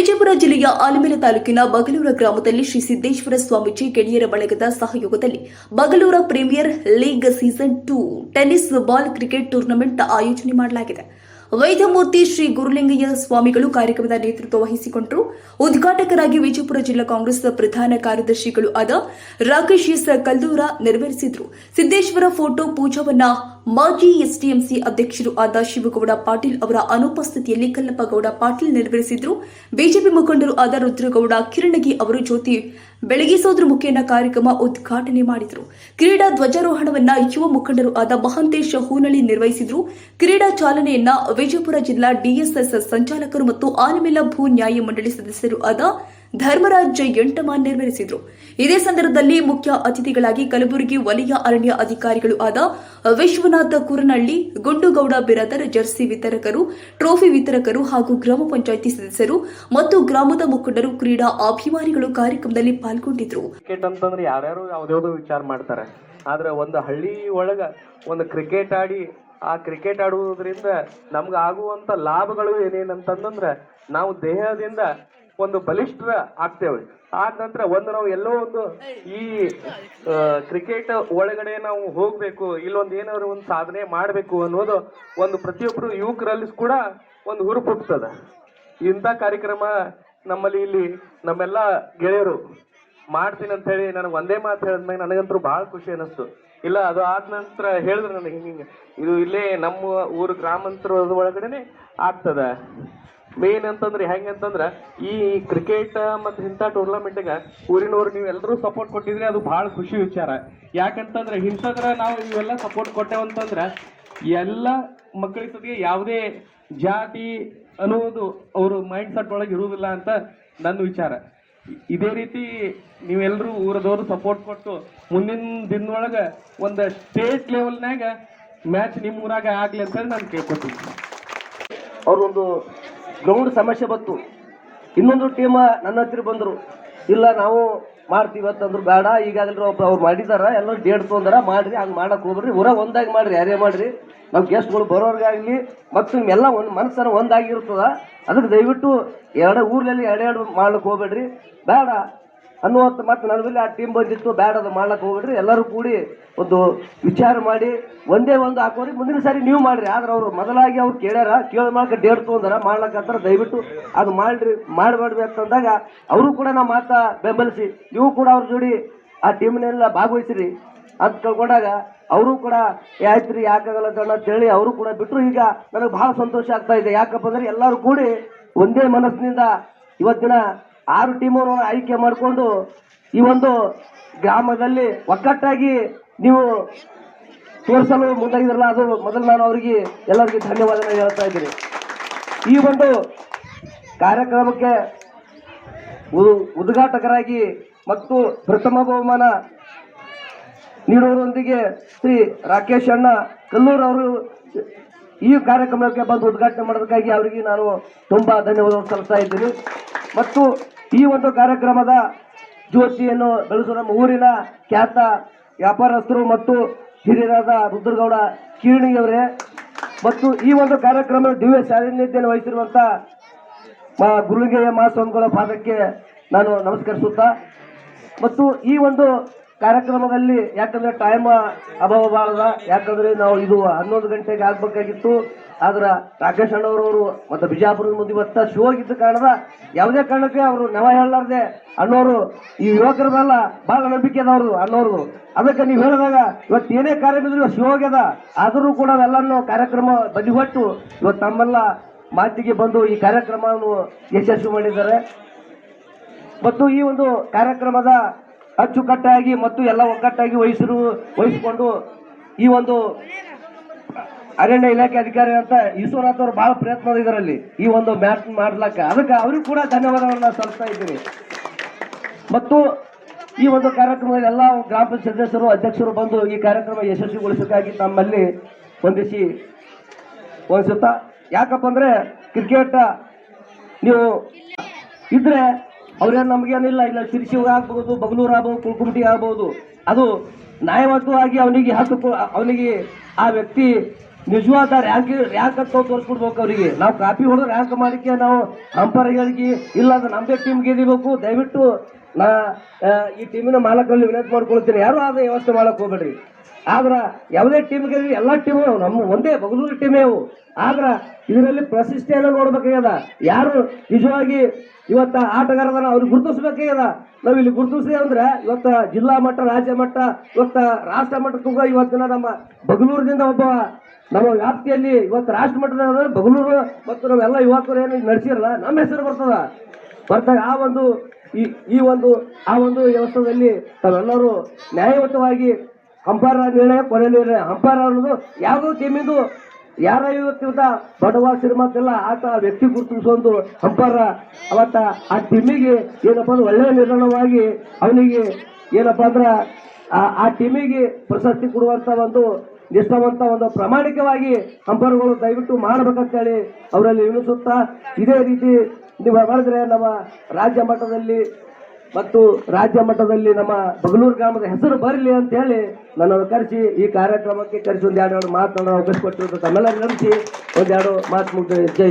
ವಿಜಯಪುರ ಜಿಲ್ಲೆಯ ಆಲಮೇಲೆ ತಾಲೂಕಿನ ಬಗಲೂರ ಗ್ರಾಮದಲ್ಲಿ ಶ್ರೀ ಸಿದ್ದೇಶ್ವರ ಸ್ವಾಮೀಜಿ ಗೆಳೆಯರ ಬಳಗದ ಸಹಯೋಗದಲ್ಲಿ ಬಗಲೂರ premier league season two tennis ball cricket tournament ಆಯೋಜನೆ ಮಾಡಲಾಗಿದೆ. ವೈದ್ಯಮೂರ್ತಿ ಶ್ರೀ ಗುರುಲಿಂಗಯ್ಯ ಸ್ವಾಮಿಗಳು ಕಾರ್ಯಕ್ರಮದ ನೇತೃತ್ವ ವಹಿಸಿಕೊಂಡರು. ಉದ್ಘಾಟಕರಾಗಿ ವಿಜಯಪುರ ಜಿಲ್ಲಾ ಕಾಂಗ್ರೆಸ್ ಪ್ರಧಾನ ಕಾರ್ಯದರ್ಶಿಗಳು ಆದ ರಾಕೇಶ್ ಎಸ್ ಕಲ್ಲೂರ ನೆರವೇರಿಸಿದ್ರು. ಸಿದ್ದೇಶ್ವರ ಫೋಟೋ ಪೂಜಾವನ್ನ ಮಾಜಿ ಎಸ್ಡಿಎಂಸಿ ಅಧ್ಯಕ್ಷರು ಆದ ಶಿವಗೌಡ ಪಾಟೀಲ್ ಅವರ ಅನುಪಸ್ಥಿತಿಯಲ್ಲಿ ಕಲ್ಲಪ್ಪಗೌಡ ಪಾಟೀಲ್ ನೆರವೇರಿಸಿದ್ರು. ಬಿಜೆಪಿ ಮುಖಂಡರು ಆದ ರುದ್ರಗೌಡ ಕಿರಣಗಿ ಅವರು ಜ್ಯೋತಿ ಬೆಳಗಿಸೋದ್ರ ಮುಖೇನ ಕಾರ್ಯಕ್ರಮ ಉದ್ಘಾಟನೆ ಮಾಡಿದರು. ಕ್ರೀಡಾ ಧ್ವಜಾರೋಹಣವನ್ನ ಯುವ ಮುಖಂಡರು ಆದ ಮಹಾಂತೇಶ ಹೂನಳಿ ನಿರ್ವಹಿಸಿದ್ರು. ಕ್ರೀಡಾ ಚಾಲನೆಯನ್ನ ವಿಜಯಪುರ ಜಿಲ್ಲಾ ಡಿಎಸ್ಎಸ್ ಸಂಚಾಲಕರು ಮತ್ತು ಆನಮೇಲ ಭೂ ನ್ಯಾಯ ಮಂಡಳಿ ಸದಸ್ಯರು ಆದ ಧರ್ಮರಾಜ್ ಎಂಟಮ ನೆರವೇರಿಸಿದರು ಇದೇ ಸಂದರ್ಭದಲ್ಲಿ ಮುಖ್ಯ ಅತಿಥಿಗಳಾಗಿ ಕಲಬುರಗಿ ವಲಯ ಅರಣ್ಯ ಅಧಿಕಾರಿಗಳು ಆದ ವಿಶ್ವನಾಥ ಕುರನಳ್ಳಿ, ಗುಂಡುಗೌಡ ಬಿರಾದರ್, ಜರ್ಸಿ ವಿತರಕರು, ಟ್ರೋಫಿ ವಿತರಕರು ಹಾಗೂ ಗ್ರಾಮ ಪಂಚಾಯಿತಿ ಸದಸ್ಯರು ಮತ್ತು ಗ್ರಾಮದ ಮುಖಂಡರು ಕ್ರೀಡಾ ಅಭಿಮಾನಿಗಳು ಕಾರ್ಯಕ್ರಮದಲ್ಲಿ ಪಾಲ್ಗೊಂಡಿದ್ದರು ವಿಚಾರ ಮಾಡ್ತಾರೆ. ಆದ್ರೆ ಒಂದು ಹಳ್ಳಿ ಒಳಗ ಒಂದು ಕ್ರಿಕೆಟ್ ಆಡಿ, ಆ ಕ್ರಿಕೆಟ್ ಆಡುವುದರಿಂದ ನಮ್ಗೆ ಆಗುವಂತ ಲಾಭಗಳು ಏನೇನಂತಂದ್ರೆ ನಾವು ದೇಹದಿಂದ ಒಂದು ಬಲಿಷ್ಠ ಆಗ್ತೇವೆ. ಆದ ನಂತರ ಒಂದು ನಾವು ಎಲ್ಲೋ ಒಂದು ಈ ಕ್ರಿಕೆಟ್ ಒಳಗಡೆ ನಾವು ಹೋಗ್ಬೇಕು, ಇಲ್ಲೊಂದು ಏನಾದ್ರು ಒಂದು ಸಾಧನೆ ಮಾಡಬೇಕು ಅನ್ನೋದು ಒಂದು ಪ್ರತಿಯೊಬ್ಬರು ಯುವಕರಲ್ಲಿ ಕೂಡ ಒಂದು ಹುರುಪು ಹುಟ್ಟುತ್ತದೆ. ಇಂಥ ಕಾರ್ಯಕ್ರಮ ನಮ್ಮಲ್ಲಿ ಇಲ್ಲಿ ನಮ್ಮೆಲ್ಲ ಗೆಳೆಯರು ಮಾಡ್ತೀನಿ ಅಂತ ಹೇಳಿ ನನಗೆ ಒಂದೇ ಮಾತು ಹೇಳಿದ್ಮೇಲೆ ನನಗಂತೂ ಭಾಳ ಖುಷಿ ಅನಿಸ್ತು ಇಲ್ಲ, ಅದು ಆದ ನಂತರ ಹೇಳಿದ್ರು ನನಗೆ ಹಿಂಗೆ ಇದು ಇಲ್ಲೇ ನಮ್ಮ ಊರು ಗ್ರಾಮಾಂತರ ಒಳಗಡೆನೆ ಆಗ್ತದ. ಮೇನ್ ಅಂತಂದ್ರೆ ಹೆಂಗಂತಂದ್ರೆ ಈ ಕ್ರಿಕೆಟ್ ಮತ್ತು ಇಂಥ ಟೂರ್ನಮೆಂಟ್ಗೆ ಊರಿನವ್ರು ನೀವು ಎಲ್ಲರೂ ಸಪೋರ್ಟ್ ಕೊಟ್ಟಿದ್ರೆ ಅದು ಭಾಳ ಖುಷಿ ವಿಚಾರ. ಯಾಕಂತಂದ್ರೆ ಇಂಥದ್ರ ನಾವು ಇವೆಲ್ಲ ಸಪೋರ್ಟ್ ಕೊಟ್ಟೆವಂತಂದ್ರೆ ಎಲ್ಲ ಮಕ್ಕಳ ಜೊತೆಗೆ ಯಾವುದೇ ಜಾತಿ ಅನ್ನೋದು ಅವರು ಮೈಂಡ್ ಸೆಟ್ ಒಳಗೆ ಇರುವುದಿಲ್ಲ ಅಂತ ನನ್ನ ವಿಚಾರ. ಇದೇ ರೀತಿ ನೀವೆಲ್ಲರೂ ಊರದವರು ಸಪೋರ್ಟ್ ಕೊಟ್ಟು ಮುಂದಿನ ದಿನದೊಳಗೆ ಒಂದು ಸ್ಟೇಟ್ ಲೆವೆಲ್ನಾಗ ಮ್ಯಾಚ್ ನಿಮ್ಮ ಊರಾಗ ಆಗಲಿ ಅಂತ ಹೇಳಿ ನಾನು ಕೇಳ್ಕೊತೀನಿ. ಅವ್ರೊಂದು ಗ್ರೌಂಡ್ ಸಮಸ್ಯೆ ಬಂತು. ಇನ್ನೊಂದು ಟೀಮ್ ನನ್ನ ಹತ್ತಿರ ಬಂದರು. ಇಲ್ಲ, ನಾವು ಮಾಡ್ತೀವಿ ಅಂತಂದ್ರು, ಬೇಡ, ಈಗಾಗಲೇ ಒಬ್ಬ ಅವ್ರು ಮಾಡಿದಾರ, ಎಲ್ಲರೂ ಡೇಟ್ ತೊಗೊಂಡಾರ ಮಾಡ್ರಿ, ಹಂಗೆ ಮಾಡೋಕೆ ಹೋಗ್ರಿ ಊರಾಗ ಒಂದಾಗಿ ಮಾಡ್ರಿ, ಯಾರೇ ಮಾಡ್ರಿ. ನಾವು ಗೆಸ್ಟ್ಗಳು ಬರೋರ್ಗಾಗ್ಲಿ, ಮತ್ತು ನಿಮ್ಮೆಲ್ಲ ಒಂದು ಮನಸ್ಸನ್ನು ಒಂದಾಗಿರ್ತದ. ಅದಕ್ಕೆ ದಯವಿಟ್ಟು ಎರಡು ಊರ್ನಲ್ಲಿ ಎರಡೆರಡು ಮಾಡ್ಲಿಕ್ಕೆ ಹೋಗ್ಬೇಡ್ರಿ. ಬೇಡ ಅನ್ನುವಂಥ ಮತ್ತೆ ಮೇಲೆ ಆ ಟೀಮ್ ಬಂದಿತ್ತು ಬೇಡ ಅದು ಮಾಡ್ಲಕ್ಕೆ ಹೋಗ್ಬಿಡ್ರಿ. ಎಲ್ಲರೂ ಕೂಡಿ ಒಂದು ವಿಚಾರ ಮಾಡಿ, ಒಂದೇ ಒಂದು ಹಾಕೋರಿ, ಮುಂದಿನ ಸಾರಿ ನೀವು ಮಾಡ್ರಿ. ಆದ್ರೆ ಅವರು ಮೊದಲಾಗಿ ಅವ್ರು ಕೇಳ್ಯಾರ, ಕೇಳ ಮಾಡಕ್ಕೆ ಡೇಟ್ ತೊಗೊಂಡಾರ ಮಾಡ್ಲಕ್ಕಂತಾರ ದಯವಿಟ್ಟು ಅದು ಮಾಡ್ರಿ, ಮಾಡಬೇಡ್ರಿ ಅಂತಂದಾಗ ಅವರು ಕೂಡ ನಮ್ಮ ಮಾತ ಬೆಂಬಲಿಸಿ, ನೀವು ಕೂಡ ಅವ್ರ ಜೋಡಿ ಆ ಟೀಮ್ನೆಲ್ಲ ಭಾಗವಹಿಸಿರಿ ಅಂತ ತಿಳ್ಕೊಂಡಾಗ ಅವರು ಕೂಡ ಆಯ್ತು ರೀ ಯಾಕಾಗಲ್ಲ ಅಂತ ಅಂತೇಳಿ ಅವರು ಕೂಡ ಬಿಟ್ಟರು ಈಗ ನನಗೆ ಬಹಳ ಸಂತೋಷ ಆಗ್ತಾ ಇದೆ. ಯಾಕಪ್ಪ ಅಂದ್ರೆ ಎಲ್ಲರೂ ಕೂಡಿ ಒಂದೇ ಮನಸ್ಸಿನಿಂದ ಇವತ್ತಿನ ಆರು ಟೀಮನ್ನು ಆಯ್ಕೆ ಮಾಡಿಕೊಂಡು ಈ ಒಂದು ಗ್ರಾಮದಲ್ಲಿ ಒಗ್ಗಟ್ಟಾಗಿ ನೀವು ತೋರಿಸಲು ಮುಂದಾಗಿದ್ರಲ್ಲ ಅದು ಮೊದಲು ನಾನು ಅವರಿಗೆ ಎಲ್ಲರಿಗೆ ಧನ್ಯವಾದನ ಹೇಳ್ತಾ ಇದ್ದೀನಿ. ಈ ಒಂದು ಕಾರ್ಯಕ್ರಮಕ್ಕೆ ಉದ್ಘಾಟಕರಾಗಿ ಮತ್ತು ಪ್ರಥಮ ಬಹುಮಾನ ನೀಡುವುದರೊಂದಿಗೆ ಶ್ರೀ ರಾಕೇಶ್ ಅಣ್ಣ ಕಲ್ಲೂರ್ ಅವರು ಈ ಕಾರ್ಯಕ್ರಮಕ್ಕೆ ಬಂದು ಉದ್ಘಾಟನೆ ಮಾಡೋದಕ್ಕಾಗಿ ಅವರಿಗೆ ನಾನು ತುಂಬ ಧನ್ಯವಾದ ಸಲ್ಲಿಸ್ತಾ ಇದ್ದೀನಿ. ಮತ್ತು ಈ ಒಂದು ಕಾರ್ಯಕ್ರಮದ ಜ್ಯೋತಿಯನ್ನು ಬೆಳೆಸುವ ನಮ್ಮ ಊರಿನ ಖ್ಯಾತ ವ್ಯಾಪಾರಸ್ಥರು ಮತ್ತು ಹಿರಿಯರಾದ ರುದ್ರಗೌಡ ಕೀರ್ಣಿಯವರೇ. ಮತ್ತು ಈ ಒಂದು ಕಾರ್ಯಕ್ರಮದ ದಿವ್ಯ ಸಾನ್ನಿಧ್ಯವನ್ನು ಮಾ ಗುರುಲಿಂಗಯ್ಯ ಮಹಾಸ್ವಾಮಿಗಳ ಪಾದಕ್ಕೆ ನಾನು ನಮಸ್ಕರಿಸುತ್ತಾ, ಮತ್ತು ಈ ಒಂದು ಕಾರ್ಯಕ್ರಮದಲ್ಲಿ ಯಾಕಂದ್ರೆ ಟೈಮ್ ಅಭಾವ ಬಾಳದ, ಯಾಕಂದ್ರೆ ನಾವು ಇದು ಹನ್ನೊಂದು ಗಂಟೆಗೆ ಆಗ್ಬೇಕಾಗಿತ್ತು. ಆದ್ರ ರಾಕೇಶ್ ಅಣ್ಣವರವರು ಮತ್ತು ಬಿಜಾಪುರದ ಮುಂದೆ ಇವತ್ತ ಶೋ ಆಗಿದ್ದ ಕಾರಣದ ಯಾವುದೇ ಕಾರಣಕ್ಕೆ ಅವರು ನೆವ ಹೇಳಲಾರ್ದೆ ಅಣ್ಣವರು ಈ ಯುವಕರ ಮೇಲೆ ಬಹಳ ನಂಬಿಕೆ ಅದ ಅಣ್ಣವ್ರದು ಅದಕ್ಕೆ ನೀವು ಹೇಳಿದಾಗ ಇವತ್ತು ಏನೇ ಕಾರ್ಯ ಇದ್ರು ಶೋ ಆಗ್ಯದ, ಆದರೂ ಕೂಡ ಅವೆಲ್ಲನೂ ಕಾರ್ಯಕ್ರಮ ಬದಿಗೊಟ್ಟು ಇವತ್ತು ತಮ್ಮೆಲ್ಲ ಮಾತಿಗೆ ಬಂದು ಈ ಕಾರ್ಯಕ್ರಮವನ್ನು ಯಶಸ್ವಿ ಮಾಡಿದ್ದಾರೆ. ಮತ್ತು ಈ ಒಂದು ಕಾರ್ಯಕ್ರಮದ ಅಚ್ಚುಕಟ್ಟಾಗಿ ಮತ್ತು ಎಲ್ಲ ಒಗ್ಗಟ್ಟಾಗಿ ವಹಿಸಿರು, ವಹಿಸಿಕೊಂಡು ಈ ಒಂದು ಅರಣ್ಯ ಇಲಾಖೆ ಅಧಿಕಾರಿ ಅಂತ ಈಶ್ವರನಾಥ್ ಅವರು ಬಹಳ ಪ್ರಯತ್ನ ಇದರಲ್ಲಿ ಈ ಒಂದು ಮ್ಯಾಚ್ ಮಾಡ್ಲಕ್ಕ ಅದಕ್ಕೆ ಅವ್ರಿಗೂ ಕೂಡ ಧನ್ಯವಾದಗಳನ್ನ ಸಲ್ಲಿಸ್ತಾ ಇದ್ದೀನಿ. ಮತ್ತು ಈ ಒಂದು ಕಾರ್ಯಕ್ರಮದಲ್ಲಿ ಎಲ್ಲ ಗ್ರಾಮ ಪಂಚಾಯತ್ ಸದಸ್ಯರು, ಅಧ್ಯಕ್ಷರು ಬಂದು ಈ ಕಾರ್ಯಕ್ರಮ ಯಶಸ್ವಿಗೊಳಿಸೋಕ್ಕಾಗಿ ತಮ್ಮಲ್ಲಿ ಹೊಂದಿಸಿ ಹೊಂದಿಸುತ್ತಾ ಯಾಕಪ್ಪ ಅಂದ್ರೆ ಕ್ರಿಕೆಟ್ ನೀವು ಇದ್ರೆ ಅವ್ರೇನು ನಮಗೇನಿಲ್ಲ, ಇಲ್ಲ ಶಿರ್ಸಿ ಆಗ್ಬಹುದು ಬಗಲೂರು ಆಗ್ಬಹುದು ಕುಳ್ಕುಮಟಿ ಆಗ್ಬಹುದು ಅದು ನ್ಯಾಯವಾದವಾಗಿ ಅವನಿಗೆ ಹಕ್ಕು ಅವನಿಗೆ ಆ ವ್ಯಕ್ತಿ ನಿಜವಾದ ರ್ಯಾಂಕ್ ರ್ಯಾಂಕ್ ಅಂತ ತೋರಿಸ್ಬಿಡ್ಬೇಕು ಅವರಿಗೆ. ನಾವು ಕಾಪಿ ಹೊಡೆದು ರ್ಯಾಂಕ್ ಮಾಡಿಕೆ ನಾವು ಅಂಪರ್ ಹೇಳಿಕೆ ಇಲ್ಲ ಅದು ನಮ್ಮದೇ ಟೀಮ್ ಗೆದಿಬೇಕು ದಯವಿಟ್ಟು ನಾ ಈ ಟೀಮಿನ ಮಾಲಕರಲ್ಲಿ ವಿನಂತಿ ಮಾಡ್ಕೊಳ್ತೀನಿ. ಯಾರು ಆದ್ರೆ ವ್ಯವಸ್ಥೆ ಮಾಡಕ್ ಹೋಗ್ಬೇಡ್ರಿ. ಆದ್ರ ಯಾವುದೇ ಟೀಮ್ ಎಲ್ಲಾ ಟೀಮು ನಮ್ಮ ಒಂದೇ ಬಗಲೂರು ಟೀಮೇ ಅವು. ಆದ್ರ ಇದರಲ್ಲಿ ಪ್ರಶಸ್ತಿಯನ್ನು ನೋಡ್ಬೇಕಾಗ್ಯದ. ಯಾರು ನಿಜವಾಗಿ ಇವತ್ತ ಆಟಗಾರದನ್ನ ಅವ್ರಿಗೆ ಗುರುತಿಸ್ಬೇಕಾಗ್ಯದ? ನಾವ್ ಇಲ್ಲಿ ಗುರುತಿಸಿ ಅಂದ್ರೆ, ಇವತ್ತ ಜಿಲ್ಲಾ ಮಟ್ಟ, ರಾಜ್ಯ ಮಟ್ಟ, ಇವತ್ತ ರಾಷ್ಟ್ರ ಮಟ್ಟಕ್ಕೂ ಇವತ್ತಿನ ನಮ್ಮ ಬಗಲೂರದಿಂದ ಒಬ್ಬ ನಮ್ಮ ವ್ಯಾಪ್ತಿಯಲ್ಲಿ ಇವತ್ತು ರಾಷ್ಟ್ರ ಮಟ್ಟದ ಬಗಲೂರು ಮತ್ತು ನಾವೆಲ್ಲ ಯುವಕರು ಏನು ನಡೆಸಿರಲ್ಲ, ನಮ್ಮ ಹೆಸರು ಬರ್ತದ. ಬರ್ತಾಗ ಆ ಒಂದು ಈ ಈ ಒಂದು, ಆ ಒಂದು ವ್ಯವಸ್ಥೆಯಲ್ಲಿ ತಾವೆಲ್ಲರೂ ನ್ಯಾಯಯುತವಾಗಿ ಅಂಪಾರ ನಿರ್ಣಯ ಕೊನೆಯಲ್ಲಿ ಅಂಪಾರ ಅನ್ನೋದು ಯಾವುದೋ ಟೀಮಿಂದು ಯಾರ ಇವತ್ತಿಂದ ಬಡವ ಶ್ರೀಮಂತಿಲ್ಲ ಆತ ವ್ಯಕ್ತಿ ಗುರುತಿಸೊಂದು ಅಂಪಾರ ಅವತ್ತ ಆ ಟೀಮಿಗೆ ಏನಪ್ಪ ಅಂದ್ರೆ ಒಳ್ಳೆಯ ನಿರ್ಣಯವಾಗಿ ಅವನಿಗೆ ಏನಪ್ಪ ಅಂದ್ರೆ ಆ- ಟೀಮಿಗೆ ಪ್ರಶಸ್ತಿ ಕೊಡುವಂತ ಒಂದು ನಿಷ್ಠಾವಂತ ಒಂದು ಪ್ರಾಮಾಣಿಕವಾಗಿ ಅಂಪರ್ಗಳು ದಯವಿಟ್ಟು ಮಾಡ್ಬೇಕಂತೇಳಿ ಅವರಲ್ಲಿ ವಿನಿಸುತ್ತಾ ಇದೇ ರೀತಿ ನೀವು ಮಾಡಿದ್ರೆ ನಮ್ಮ ರಾಜ್ಯ ಮಟ್ಟದಲ್ಲಿ ಮತ್ತು ರಾಜ್ಯ ಮಟ್ಟದಲ್ಲಿ ನಮ್ಮ ಬಗಲೂರು ಗ್ರಾಮದ ಹೆಸರು ಬರಲಿ ಅಂತ ಹೇಳಿ ನನ್ನನ್ನು ಕರೆಸಿ ಈ ಕಾರ್ಯಕ್ರಮಕ್ಕೆ ಕರೆಸಿ ಒಂದು ಎರಡು ಎರಡು ಮಾತನಾಡೋ ಅವಕಾಶ ಕೊಟ್ಟಿರ್ತಾರೆ ತಮ್ಮೆಲ್ಲರೂ ಕರೆಸಿ ಒಂದೆರಡು ಮಾತು ಮುಗಿದ ಜೈ